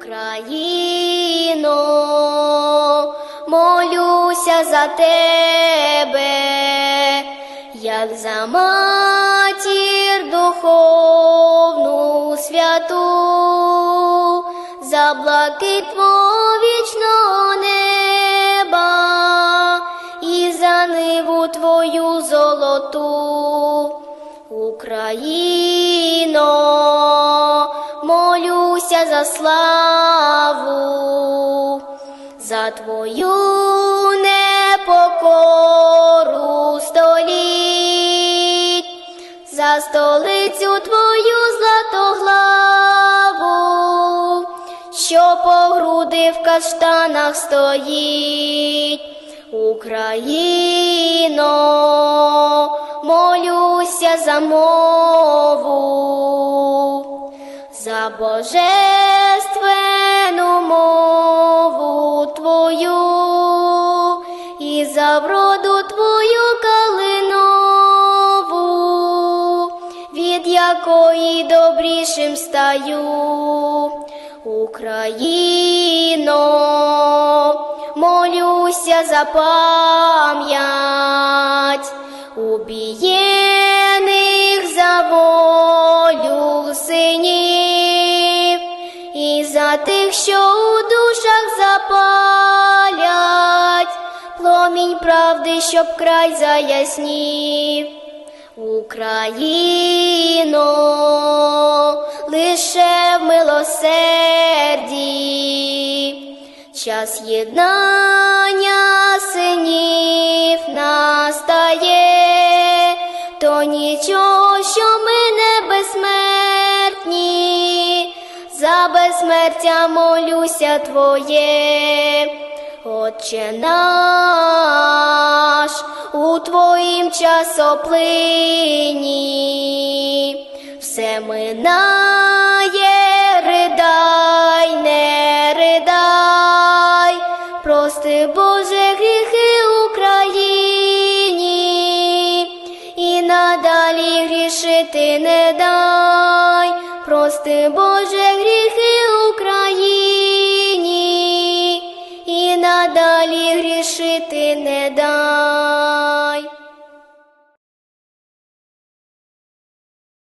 Україно, молюся за тебе, як за матір духовну святу, за блакит твого вічного неба і за ниву твою золоту. Україно, за славу, за твою непокору століть, за столицю твою златоглаву, що по груди в каштанах стоїть. Україно, молюся за мову, за божественну мову твою і за вроду твою калинову, від якої добрішим стаю. Україно, молюся за пам'ять пломінь правди, щоб край заяснів. Україно, лише в милосерді, час єднання синів настає, то нічого, що ми не безсмертні, за безсмертя молюся Твоє. Отче наш, у Твоїм часоплині, все минає, ридай, не ридай, прости, Боже, гріхи Україні, і надалі грішити не дай, жити не дам.